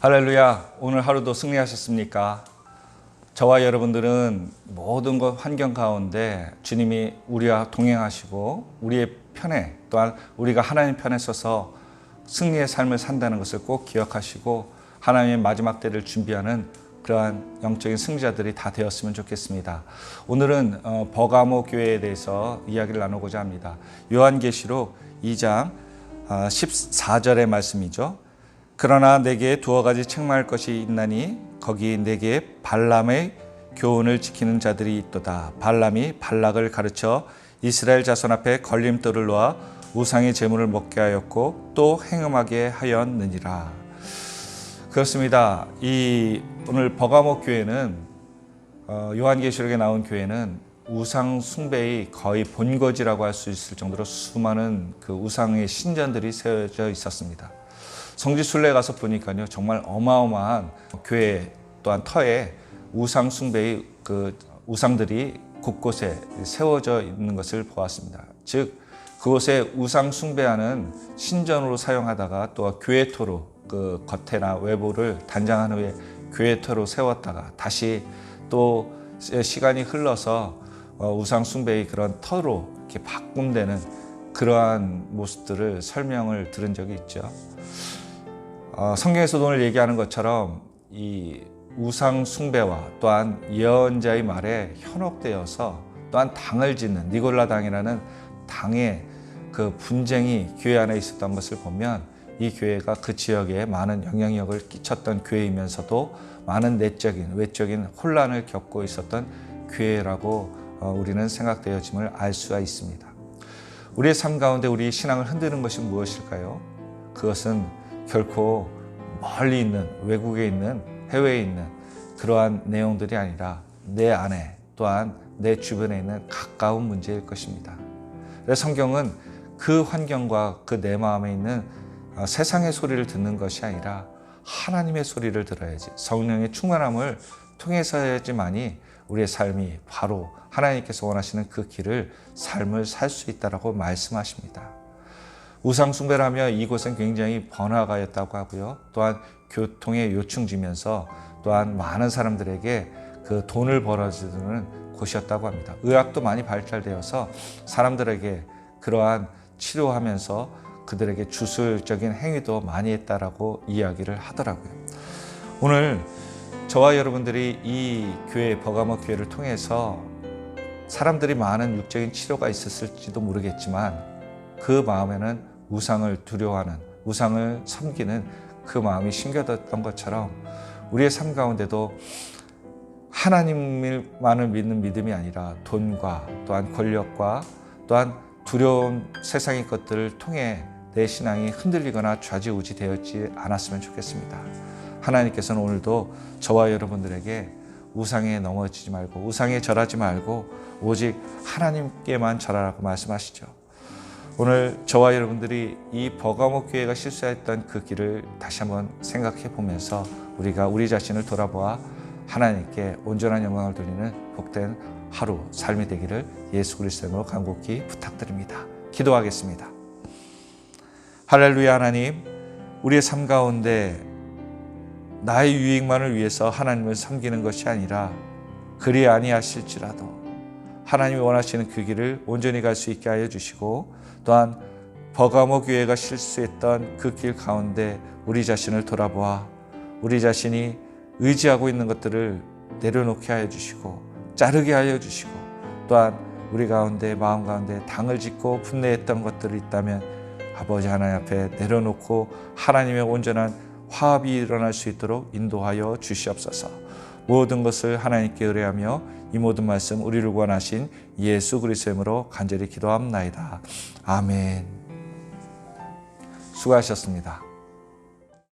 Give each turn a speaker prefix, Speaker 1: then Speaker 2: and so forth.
Speaker 1: 할렐루야. 오늘 하루도 승리하셨습니까? 저와 여러분들은 모든 것 환경 가운데 주님이 우리와 동행하시고 우리의 편에 또한 우리가 하나님 편에 서서 승리의 삶을 산다는 것을 꼭 기억하시고 하나님의 마지막 때를 준비하는 그러한 영적인 승자들이 다 되었으면 좋겠습니다. 오늘은 어, 버가모 교회에 대해서 이야기를 나누고자 합니다. 요한계시록 2장 14절의 말씀이죠. 그러나 내게 두어 가지 책망할 것이 있나니 거기 내게 발람의 교훈을 지키는 자들이 있도다. 발람이 발락을 가르쳐 이스라엘 자손 앞에 걸림돌을 놓아 우상의 제물을 먹게 하였고 또 행음하게 하였느니라. 그렇습니다. 이 오늘 버가모 교회는 어, 요한계시록에 나온 교회는 우상 숭배의 거의 본거지라고 할 수 있을 정도로 수많은 그 우상의 신전들이 세워져 있었습니다. 성지 순례 가서 보니까요 정말 어마어마한 교회 또한 터에 우상 숭배의 그 우상들이 곳곳에 세워져 있는 것을 보았습니다. 즉 그곳에 우상 숭배하는 신전으로 사용하다가 또 교회토로 그 겉에나 외부를 단장한 후에 교회터로 세웠다가 다시 또 시간이 흘러서 어, 우상 숭배의 그런 터로 이렇게 바꿈되는 그러한 모습들을 설명을 들은 적이 있죠. 어, 성경에서도 오늘 얘기하는 것처럼 이 우상 숭배와 또한 예언자의 말에 현혹되어서 또한 당을 짓는 니골라 당이라는 당의 그 분쟁이 교회 안에 있었던 것을 보면 이 교회가 그 지역에 많은 영향력을 끼쳤던 교회이면서도 많은 내적인 외적인 혼란을 겪고 있었던 교회라고 어, 우리는 생각되어짐을 알 수가 있습니다. 우리의 삶 가운데 우리 신앙을 흔드는 것이 무엇일까요? 그것은 결코 멀리 있는 외국에 있는 해외에 있는 그러한 내용들이 아니라 내 안에 또한 내 주변에 있는 가까운 문제일 것입니다. 성경은 그 환경과 그 내 마음에 있는 어, 세상의 소리를 듣는 것이 아니라 하나님의 소리를 들어야지 성령의 충만함을 통해서야지만이 우리의 삶이 바로 하나님께서 원하시는 그 길을 삶을 살 수 있다라고 말씀하십니다. 우상 숭배라며 이곳은 굉장히 번화가였다고 하고요. 또한 교통의 요충지면서 또한 많은 사람들에게 그 돈을 벌어주는 곳이었다고 합니다. 의학도 많이 발달되어서 사람들에게 그러한 치료하면서 그들에게 주술적인 행위도 많이 했다라고 이야기를 하더라고요. 오늘 저와 여러분들이 이 교회 버가모 교회를 통해서 사람들이 많은 육적인 치료가 있었을지도 모르겠지만 그 마음에는 우상을 두려워하는 우상을 섬기는 그 마음이 심겨졌던 것처럼 우리의 삶 가운데도 하나님만을 믿는 믿음이 아니라 돈과 또한 권력과 또한 두려운 세상의 것들을 통해 내 신앙이 흔들리거나 좌지우지 되었지 않았으면 좋겠습니다. 하나님께서는 오늘도 저와 여러분들에게 우상에 넘어지지 말고 우상에 절하지 말고 오직 하나님께만 절하라고 말씀하시죠. 오늘 저와 여러분들이 이 버가모 교회가 실수했던 그 길을 다시 한번 생각해 보면서 우리가 우리 자신을 돌아보아 하나님께 온전한 영광을 돌리는 복된 하루 삶이 되기를 예수 그리스도로 간곡히 부탁드립니다. 기도하겠습니다. 할렐루야 하나님, 우리의 삶 가운데 나의 유익만을 위해서 하나님을 섬기는 것이 아니라 그리 아니하실지라도 하나님이 원하시는 그 길을 온전히 갈 수 있게 하여 주시고 또한 버가모 교회가 실수했던 그 길 가운데 우리 자신을 돌아보아 우리 자신이 의지하고 있는 것들을 내려놓게 하여 주시고 자르게 하여 주시고 또한 우리 가운데 마음 가운데 당을 짓고 분내했던 것들이 있다면 아버지 하나님 앞에 내려놓고 하나님의 온전한 화합이 일어날 수 있도록 인도하여 주시옵소서. 모든 것을 하나님께 의뢰하며 이 모든 말씀 우리를 구원하신 예수 그리스도의 이름으로 간절히 기도합나이다. 아멘. 수고하셨습니다.